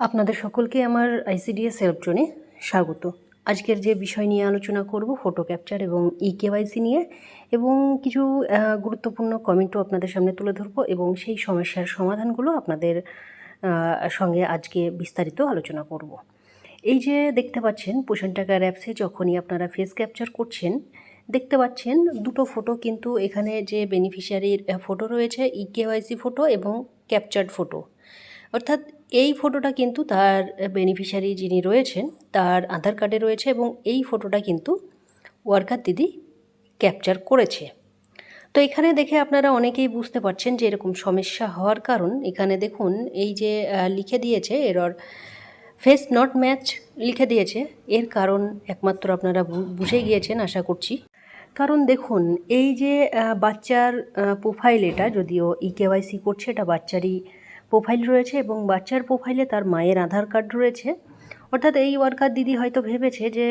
আপনাদের সকলকে আমার আইসিডিএস সেলফজোনে স্বাগত। আজকের যে বিষয় নিয়ে আলোচনা করব ফটো ক্যাপচার এবং ই কেওয়াইসি নিয়ে এবং কিছু গুরুত্বপূর্ণ কমেন্টও আপনাদের সামনে তুলে ধরবো এবং সেই সমস্যার সমাধানগুলো আপনাদের সঙ্গে আজকে বিস্তারিত আলোচনা করব। এই যে দেখতে পাচ্ছেন পোষণ টাকার অ্যাপসে যখনই আপনারা ফেস ক্যাপচার করছেন, দেখতে পাচ্ছেন দুটো ফটো কিন্তু এখানে যে বেনিফিশিয়ারির ফটো রয়েছে ই কেওয়াইসি ফটো এবং ক্যাপচার্ড ফটো অর্থাৎ এই ফটোটা কিন্তু তার বেনিফিশিয়ারি যিনি রয়েছেন, তার আধার কার্ডে রয়েছে এবং এই ফটোটা কিন্তু ওয়ার্কার দিদি ক্যাপচার করেছে। তো এখানে দেখে আপনারা অনেকেই বুঝতে পারছেন যে এরকম সমস্যা হওয়ার কারণ। এখানে দেখুন, এই যে লিখে দিয়েছে এরর ফেস নট ম্যাচ লিখে দিয়েছে। এর কারণ একমাত্র আপনারা বুঝে গিয়েছেন, আশা করছি। কারণ দেখুন, এই যে বাচ্চার প্রোফাইল এটা, যদিও ই কেওয়াইসি করছে, এটা বাচ্চারই প্রোফাইল রয়েছে এবং বাচ্চার প্রোফাইলে তার মায়ের আধার কার্ড রয়েছে। অর্থাৎ এই ওয়ার্কার দিদি হয়তো ভেবেছে যে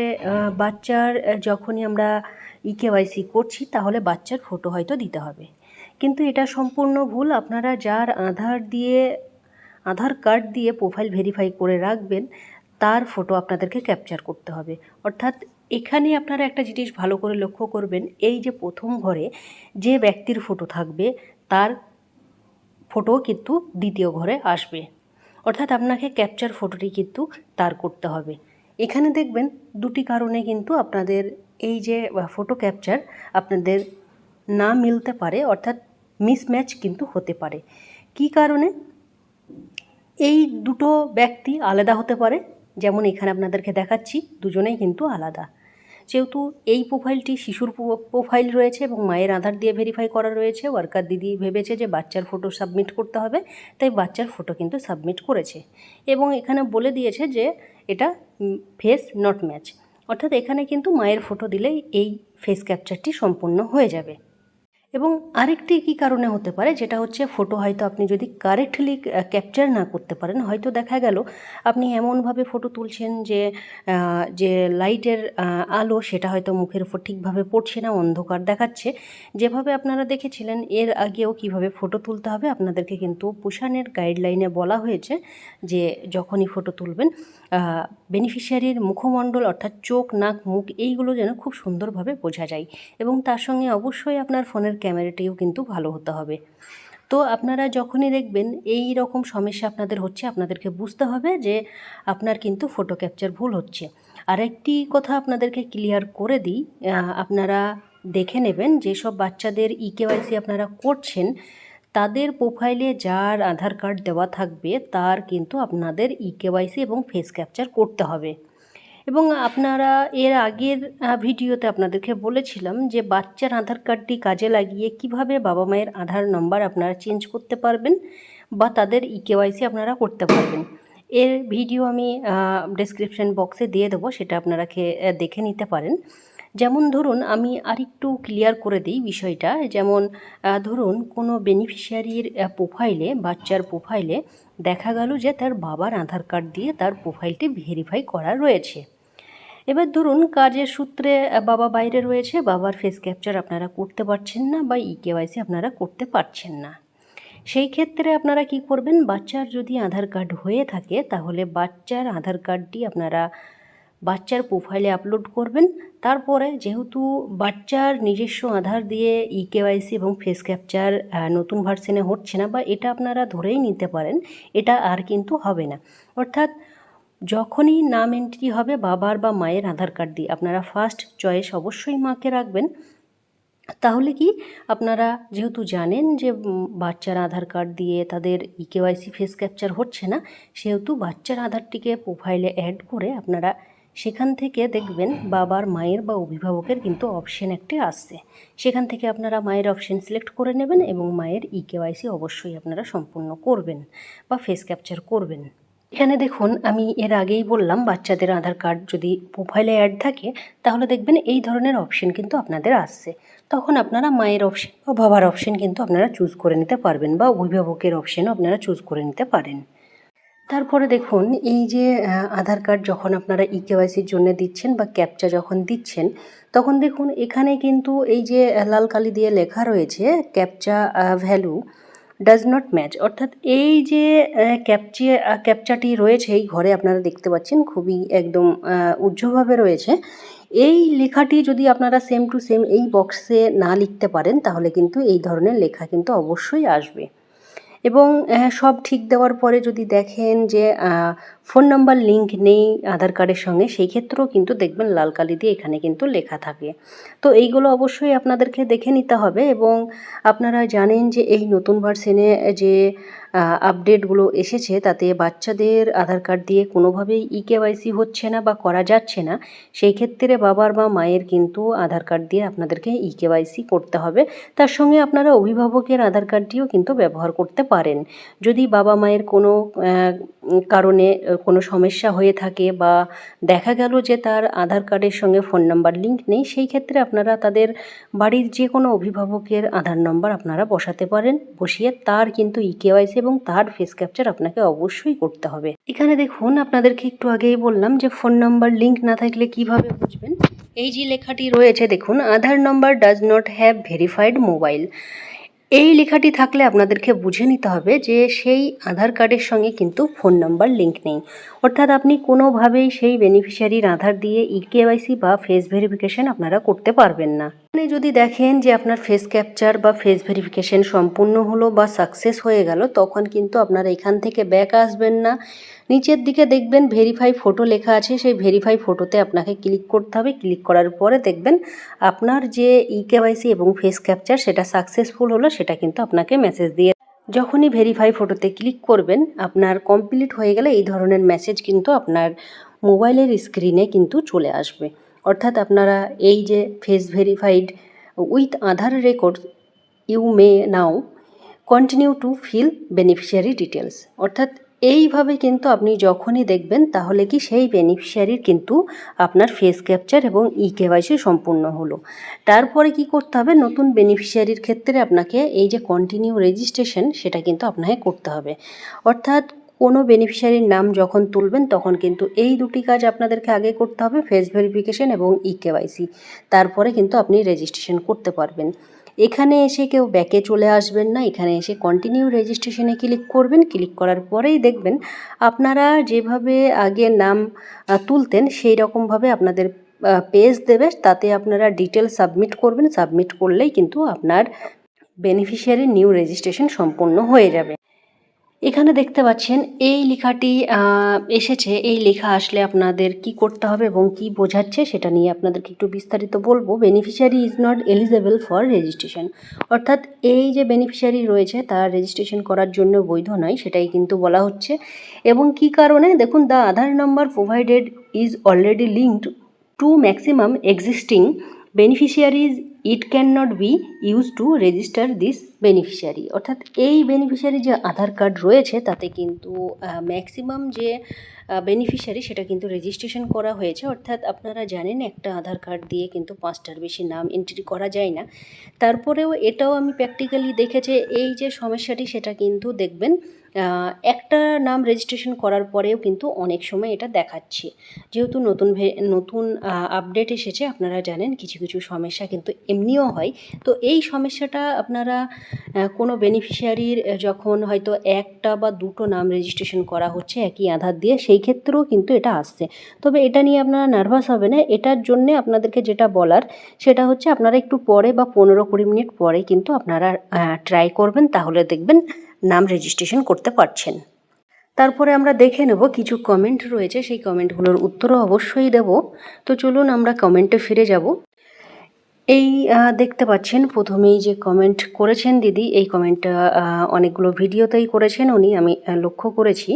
বাচ্চার যখনই আমরা ই কেওয়াইসি করছি, তাহলে বাচ্চার ফটো হয়তো দিতে হবে। কিন্তু এটা সম্পূর্ণ ভুল। আপনারা যার আধার দিয়ে, আধার কার্ড দিয়ে প্রোফাইল ভেরিফাই করে রাখবেন, তার ফটো আপনাদেরকে ক্যাপচার করতে হবে। অর্থাৎ এখানে আপনারা একটা জিনিস ভালো করে লক্ষ্য করবেন, এই যে প্রথম ঘরে যে ব্যক্তির ফটো থাকবে, তার ফটো কিন্তু দ্বিতীয় ঘরে আসবে। অর্থাৎ আপনাকে ক্যাপচার ফটোটি কিন্তু তার করতে হবে। এখানে দেখবেন দুটি কারণে কিন্তু আপনাদের এই যে ফটো ক্যাপচার আপনাদের না মিলতে পারে, অর্থাৎ মিসম্যাচ কিন্তু হতে পারে। কী কারণে? এই দুটো ব্যক্তি আলাদা হতে পারে, যেমন এখানে আপনাদেরকে দেখাচ্ছি, দুজনেই কিন্তু আলাদা। যেহেতু এই প্রোফাইলটি শিশুর প্রোফাইল রয়েছে এবং মায়ের আধার দিয়ে ভেরিফাই করা রয়েছে ওয়ার্কার দিদি ভেবেছে যে বাচ্চার ফটো সাবমিট করতে হবে, তাই বাচ্চার ফটো কিন্তু সাবমিট করেছে। এবং এখানে বলে দিয়েছে যে এটা ফেস নট ম্যাচ অর্থাৎ এখানে কিন্তু মায়ের ফটো দিলেই এই ফেস ক্যাপচারটি সম্পূর্ণ হয়ে যাবে। এবং আরেকটি কী কারণে হতে পারে? যেটা হচ্ছে ফটো হয়তো আপনি যদি কারেক্টলি ক্যাপচার না করতে পারেন, হয়তো দেখা গেল আপনি এমনভাবে ফটো তুলছেন যে যে লাইটের আলো সেটা হয়তো মুখের উপর ঠিকভাবে পড়ছে না, অন্ধকার দেখাচ্ছে। যেভাবে আপনারা দেখেছিলেন, এর আগেও কীভাবে ফটো তুলতে হবে আপনাদেরকে কিন্তু পুষানের গাইডলাইনে বলা হয়েছে যে, যখনই ফটো তুলবেন বেনিফিশিয়ারির মুখমণ্ডল অর্থাৎ চোখ, নাক, মুখ, এইগুলো যেন খুব সুন্দরভাবে বোঝা যায়। এবং তার সঙ্গে অবশ্যই আপনার ফোনের ক্যামেরাটিও কিন্তু ভালো হতে হবে। তো আপনারা যখনই দেখবেন এই রকম সমস্যা আপনাদের হচ্ছে, আপনাদেরকে বুঝতে হবে যে আপনার কিন্তু ফটো ক্যাপচার ভুল হচ্ছে। আরেকটি কথা আপনাদেরকে ক্লিয়ার করে দিই আপনারা দেখে নেবেন যেসব বাচ্চাদের ই কেওয়াইসি আপনারা করছেন, তাদের প্রোফাইলে যার আধার কার্ড দেওয়া থাকবে, তার কিন্তু আপনাদের ই কেওয়াইসি এবং ফেস ক্যাপচার করতে হবে। এবং আপনারা এর আগের ভিডিওতে আপনাদেরকে বলেছিলাম যে বাচ্চার আধার কার্ডটি কাজে লাগিয়ে কীভাবে বাবা মায়ের আধার নাম্বার আপনারা চেঞ্জ করতে পারবেন বা তাদের ই কেওয়াইসি আপনারা করতে পারবেন। এর ভিডিও আমি ডেসক্রিপশন বক্সে দিয়ে দেবো, সেটা আপনারা দেখে নিতে পারেন। যেমন ধরুন, আমি আরেকটু ক্লিয়ার করে দিই বিষয়টা। যেমন ধরুন, কোনো বেনিফিশিয়ারির প্রোফাইলে বাচ্চার প্রোফাইলে দেখা গেল যে তার বাবার আধার কার্ড দিয়ে তার প্রোফাইলটি ভেরিফাই করা রয়েছে। এবার ধরুন কাজের সূত্রে বাবা বাইরে রয়েছে, বাবার ফেস ক্যাপচার আপনারা করতে পারছেন না বা ই কেওয়াইসি আপনারা করতে পারছেন না। সেই ক্ষেত্রে আপনারা কি করবেন, বাচ্চার যদি আধার কার্ড হয়ে থাকে, তাহলে বাচ্চার আধার কার্ডটি আপনারা বাচ্চার প্রোফাইলে আপলোড করবেন। তারপরে যেহেতু বাচ্চার নিজস্ব আধার দিয়ে ই কেওয়াইসি এবং ফেস ক্যাপচার নতুন ভার্সনে হচ্ছে না বা এটা আপনারা ধরেই নিতে পারেন, এটা আর কিন্তু হবে না। অর্থাৎ যখনই নাম এন্ট্রি হবে বাবার বা মায়ের আধার কার্ড দিয়ে আপনারা ফার্স্ট চয়েস অবশ্যই মাকে রাখবেন। তাহলে কি? আপনারা যেহেতু জানেন যে বাচ্চার আধার কার্ড দিয়ে তাদের ই কেওয়াইসি ফেস ক্যাপচার হচ্ছে না, সেহেতু বাচ্চার আধারটিকে প্রোফাইলে অ্যাড করে আপনারা সেখান থেকে দেখবেন বাবার, মায়ের বা অভিভাবকের কিন্তু অপশন একটি আসছে। সেখান থেকে আপনারা মায়ের অপশন সিলেক্ট করে নেবেন এবং মায়ের ই কেওয়াইসি অবশ্যই আপনারা সম্পূর্ণ করবেন বা ফেস ক্যাপচার করবেন। এখানে দেখুন, আমি এর আগেই বললাম বাচ্চাদের আধার কার্ড যদি প্রোফাইলে অ্যাড থাকে, তাহলে দেখবেন এই ধরনের অপশন কিন্তু আপনাদের আসছে। তখন আপনারা মায়ের অপশন বা বাবার অপশন কিন্তু আপনারা চুজ করে নিতে পারবেন বা অভিভাবকের অপশনও আপনারা চুজ করে নিতে পারেন। তারপরে দেখুন, এই যে আধার কার্ড যখন আপনারা ই কেওয়াইসির জন্য দিচ্ছেন বা ক্যাপচা যখন দিচ্ছেন, তখন দেখুন, এখানে কিন্তু এই যে, লাল কালি দিয়ে লেখা রয়েছে captcha value does not match অর্থাৎ এই যে ক্যাপচে ক্যাপচাটি রয়েছে এই ঘরে আপনারা দেখতে পাচ্ছেন, খুবই একদম উজ্জ্বভাবে রয়েছে। এই লেখাটি যদি আপনারা সেম টু সেম এই বক্সে না লিখতে পারেন, তাহলে কিন্তু এই ধরনের লেখা কিন্তু অবশ্যই আসবে। এবং সব ঠিক দেওয়ার পরে যদি দেখেন যে ফোন নাম্বার লিঙ্ক নেই আধার কার্ডের সঙ্গে, সেই ক্ষেত্রেও কিন্তু দেখবেন লাল কালি দিয়ে এখানে কিন্তু লেখা থাকে। তো এইগুলো অবশ্যই আপনাদেরকে দেখে নিতে হবে এবং আপনারা জানেন যে এই নতুন ভার্সেনে যে আপডেটগুলো এসেছে তাতে বাচ্চাদের আধার কার্ড দিয়ে কোনোভাবেই ই কেওয়াইসি হচ্ছে না বা করা যাচ্ছে না। সেই ক্ষেত্রে বাবার বা মায়ের কিন্তু আধার কার্ড দিয়ে আপনাদেরকে ই কেওয়াইসি করতে হবে। তার সঙ্গে আপনারা অভিভাবকের আধার কার্ডটিও কিন্তু ব্যবহার করতে পারেন। যদি বাবা মায়ের কোনো কারণে কোনো সমস্যা হয়ে থাকে বা দেখা গেল যে তার আধার কার্ডের সঙ্গে ফোন নাম্বার লিঙ্ক নেই, সেই ক্ষেত্রে আপনারা তাদের বাড়ির যে কোনো অভিভাবকের আধার নম্বর আপনারা বসাতে পারেন। বসিয়ে তার কিন্তু ই কেওয়াইসি এবং তার ফেস ক্যাপচার আপনাকে অবশ্যই করতে হবে। এখানে দেখুন, আপনাদেরকে একটু আগেই বললাম যে ফোন নাম্বার লিঙ্ক না থাকলে কীভাবে বুঝবেন? এই যে লেখাটি রয়েছে, দেখুন, Aadhaar number does not have verified mobile এই লেখাটি থাকলে আপনাদেরকে বুঝে নিতে হবে যে সেই আধার কার্ডের সঙ্গে কিন্তু ফোন নাম্বার লিঙ্ক নেই। অর্থাৎ আপনি কোনোভাবেই সেই বেনিফিশিয়ারির আধার দিয়ে ই কেওয়াইসি বা ফেস ভেরিফিকেশন আপনারা করতে পারবেন না। এখানে যদি দেখেন যে আপনার ফেস ক্যাপচার বা ফেস ভেরিফিকেশন সম্পূর্ণ হলো বা সাকসেস হয়ে গেল, তখন কিন্তু আপনারা এখান থেকে ব্যাক আসবেন না। নিচের দিকে দেখবেন ভেরিফাই ফটো লেখা আছে, সেই ভেরিফাই ফটোতে আপনাকে ক্লিক করতে হবে। ক্লিক করার পরে দেখবেন আপনার যে ই কেওয়াইসি এবং ফেস ক্যাপচার সেটা সাকসেসফুল হলো, সেটা কিন্তু আপনাকে মেসেজ দিয়ে যখনই ভেরিফাই ফটোতে ক্লিক করবেন, আপনার কমপ্লিট হয়ে গেলে এই ধরনের মেসেজ কিন্তু আপনার মোবাইলের স্ক্রিনে কিন্তু চলে আসবে। অর্থাৎ আপনারা এই যে face verified with Aadhaar record you may now continue to fill beneficiary details অর্থাৎ এইভাবে কিন্তু আপনি যখনই দেখবেন, তাহলে কি সেই বেনিফিশিয়ারির কিন্তু আপনার ফেস ক্যাপচার এবং ই কেওয়াইসি সম্পূর্ণ হলো। তারপরে কি করতে হবে? নতুন বেনিফিশিয়ারির ক্ষেত্রে আপনাকে এই যে কন্টিনিউ রেজিস্ট্রেশন সেটা কিন্তু আপনাকে করতে হবে। অর্থাৎ কোনো বেনিফিশিয়ারির নাম যখন তুলবেন, তখন কিন্তু এই দুটি কাজ আপনাদেরকে আগে করতে হবে ফেস ভেরিফিকেশন এবং ই কেওয়াইসি তারপরে কিন্তু আপনি রেজিস্ট্রেশন করতে পারবেন। এখানে এসে কেউ ব্যাকে চলে আসবেন না, এখানে এসে কন্টিনিউ রেজিস্ট্রেশনে ক্লিক করবেন ক্লিক করার পরেই দেখবেন আপনারা যেভাবে আগে নাম তুলতেন, সেই রকমভাবে আপনাদের পেজ দেবে, তাতে আপনারা ডিটেল সাবমিট করবেন সাবমিট করলেই কিন্তু আপনার বেনিফিশিয়ারি নিউ রেজিস্ট্রেশন সম্পূর্ণ হয়ে যাবে। এখানে দেখতে পাচ্ছেন, এই লেখাটি এসেছে। এই লেখা আসলে আপনাদের কি করতে হবে এবং কি বোঝাচ্ছে সেটা নিয়ে আপনাদেরকে একটু বিস্তারিত বলব। Beneficiary is not eligible for registration অর্থাৎ এই যে বেনিফিশিয়ারি রয়েছে, তার রেজিস্ট্রেশন করার জন্য বৈধ নয়, সেটাই কিন্তু বলা হচ্ছে। এবং কি কারণে? দেখুন the Aadhaar number provided is already linked to maximum existing beneficiaries it can not be use to register this beneficiary অর্থাৎ এই বেনিফিশিয়ারি যে আধার কার্ড রয়েছে, তাতে কিন্তু ম্যাক্সিমাম যে বেনিফিশিয়ারি সেটা কিন্তু রেজিস্ট্রেশন করা হয়েছে। অর্থাৎ আপনারা জানেন, একটা আধার কার্ড দিয়ে কিন্তু পাঁচটার বেশি নাম এন্ট্রি করা যায় না। তারপরেও এটাও আমি প্র্যাকটিক্যালি দেখেছি, এই যে সমস্যাটি সেটা কিন্তু দেখবেন একটা নাম রেজিস্ট্রেশন করার পরেও কিন্তু অনেক সময় এটা দেখাচ্ছে। যেহেতু নতুন নতুন আপডেট এসেছে, আপনারা জানেন কিছু কিছু সমস্যা কিন্তু এমনিও হয়। তো এই সমস্যাটা আপনারা কোনো বেনিফিশিয়ারির যখন হয়তো একটা বা দুটো নাম রেজিস্ট্রেশন করা হচ্ছে একই আধার দিয়ে, সেই ক্ষেত্রেও কিন্তু এটা আসছে। তবে এটা নিয়ে আপনারা নার্ভাস হবে না। এটার জন্যে আপনাদেরকে যেটা বলার, সেটা হচ্ছে আপনারা একটু পরে বা পনেরো কুড়ি মিনিট পরে কিন্তু আপনারা ট্রাই করবেন। তাহলে দেখবেন নাম রেজিস্ট্রেশন করতে পারছেন। তারপরে আমরা দেখে নেব কিছু কমেন্ট রয়েছে, সেই কমেন্টগুলোর উত্তরও অবশ্যই দেব। তো চলুন আমরা কমেন্টে ফিরে যাব। এই দেখতে পাচ্ছেন, প্রথমেই যে কমেন্ট করেছেন দিদি, এই কমেন্টটা অনেকগুলো ভিডিওতেই করেছেন উনি, আমি লক্ষ্য করেছি।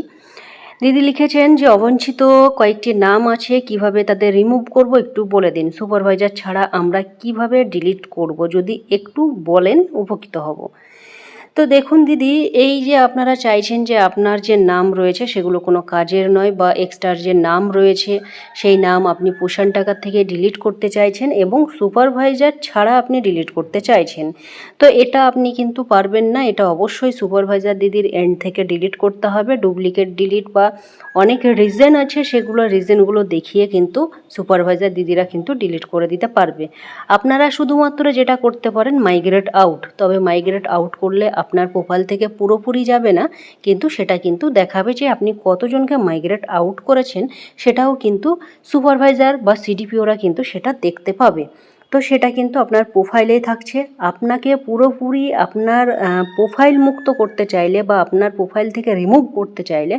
দিদি লিখেছেন যে অবাঞ্ছিত কয়েকটি নাম আছে, কীভাবে তাদের রিমুভ করব একটু বলে দিন। সুপারভাইজার ছাড়া আমরা কীভাবে ডিলিট করব? যদি একটু বলেন, উপকৃত হব। তো দেখুন দিদি, এই যে আপনারা চাইছেন যে আপনার যে নাম রয়েছে সেগুলো কোনো কাজের নয় বা এক্সট্রার যে নাম রয়েছে, সেই নাম আপনি পোষণ টাকার থেকে ডিলিট করতে চাইছেন এবং সুপারভাইজার ছাড়া আপনি ডিলিট করতে চাইছেন। তো এটা আপনি কিন্তু পারবেন না, এটা অবশ্যই সুপারভাইজার দিদির এন্ড থেকে ডিলিট করতে হবে। ডুপ্লিকেট ডিলিট বা অনেক রিজন আছে, সেগুলো রিজনগুলো দেখিয়ে কিন্তু সুপারভাইজার দিদিরা কিন্তু ডিলিট করে দিতে পারবে। আপনারা শুধুমাত্র যেটা করতে পারেন মাইগ্রেট আউট তবে মাইগ্রেট আউট করলে আপনার প্রোফাইল থেকে পুরোপুরি যাবে না, কিন্তু সেটা কিন্তু দেখাবে যে আপনি কতজনকে মাইগ্রেট আউট করেছেন, সেটাও কিন্তু সুপারভাইজার বা সিডিপিওরা কিন্তু সেটা দেখতে পাবে। তো সেটা কিন্তু আপনার প্রোফাইলেই থাকছে। আপনাকে পুরোপুরি আপনার প্রোফাইল মুক্ত করতে চাইলে বা আপনার প্রোফাইল থেকে রিমুভ করতে চাইলে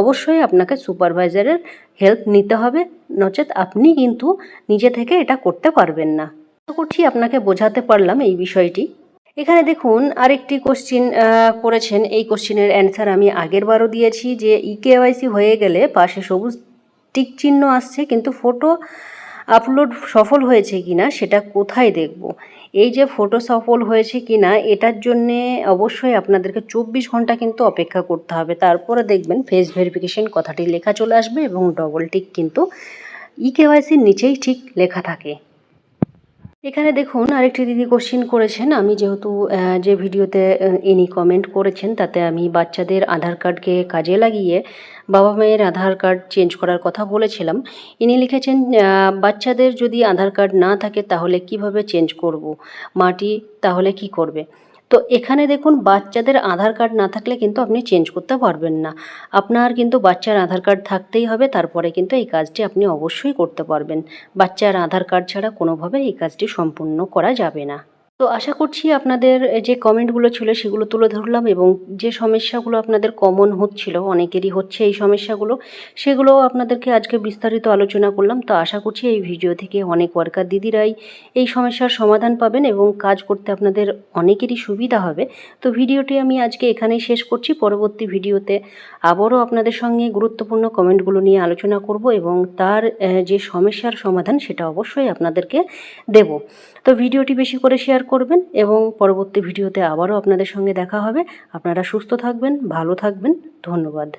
অবশ্যই আপনাকে সুপারভাইজারের হেল্প নিতে হবে, নচেত আপনি কিন্তু নিজে থেকে এটা করতে পারবেন না। করছি আপনাকে বোঝাতে পারলাম এই বিষয়টি। এখানে দেখুন আরেকটি কোশ্চিন করেছেন। এই কোশ্চিনের অ্যান্সার আমি আগের বারও দিয়েছি যে ইকেওয়াইসি হয়ে গেলে পাশে সবুজ টিক চিহ্ন আসছে, কিন্তু ফটো আপলোড সফল হয়েছে কি না সেটা কোথায় দেখব? এই যে ফটো সফল হয়েছে কি না এটার জন্যে অবশ্যই আপনাদেরকে চব্বিশ ঘণ্টা কিন্তু অপেক্ষা করতে হবে। তারপরে দেখবেন ফেস ভেরিফিকেশন কথাটি লেখা চলে আসবে এবং ডবল টিক কিন্তু ই কেওয়াইসির নিচেই ঠিক লেখা থাকে। এখানে দেখুন, আরেকটি দিদি কোশ্চিন করেছেন। আমি যেহেতু যে ভিডিওতে ইনি কমেন্ট করেছেন, তাতে আমি বাচ্চাদের আধার কার্ডকে কাজে লাগিয়ে বাবা মায়ের আধার কার্ড চেঞ্জ করার কথা বলেছিলাম। ইনি লিখেছেন বাচ্চাদের যদি আধার কার্ড না থাকে, তাহলে কীভাবে চেঞ্জ করব? মাটি তাহলে কি করবে? তো এখানে দেখুন বাচ্চাদের আধার কার্ড না থাকলে কিন্তু আপনি চেঞ্জ করতে পারবেন না। আপনার কিন্তু বাচ্চার আধার কার্ড থাকতেই হবে, তারপরে কিন্তু এই কাজটি আপনি অবশ্যই করতে পারবেন। বাচ্চার আধার কার্ড ছাড়া কোনোভাবে এই কাজটি সম্পূর্ণ করা যাবে না। তো আশা করছি আপনাদের যে কমেন্টগুলো ছিল সেগুলো তুলে ধরলাম এবং যে সমস্যাগুলো আপনাদের কমন হচ্ছিল, অনেকেরই হচ্ছে এই সমস্যাগুলো সেগুলো আপনাদেরকে আজকে বিস্তারিত আলোচনা করলাম। তো আশা করছি এই ভিডিও থেকে অনেক ওয়ার্কার দিদিরাই এই সমস্যার সমাধান পাবেন এবং কাজ করতে আপনাদের অনেকেরই সুবিধা হবে। তো ভিডিওটি আমি আজকে এখানেই শেষ করছি। পরবর্তী ভিডিওতে আবারও আপনাদের সঙ্গে গুরুত্বপূর্ণ কমেন্টগুলো নিয়ে আলোচনা করব এবং তার যে সমস্যার সমাধান সেটা অবশ্যই আপনাদেরকে দেব। তো ভিডিওটি বেশি করে শেয়ার করবেন এবং পরবর্তী ভিডিওতে আবারও আপনাদের সঙ্গে দেখা হবে। আপনারা সুস্থ থাকবেন, ভালো থাকবেন। ধন্যবাদ।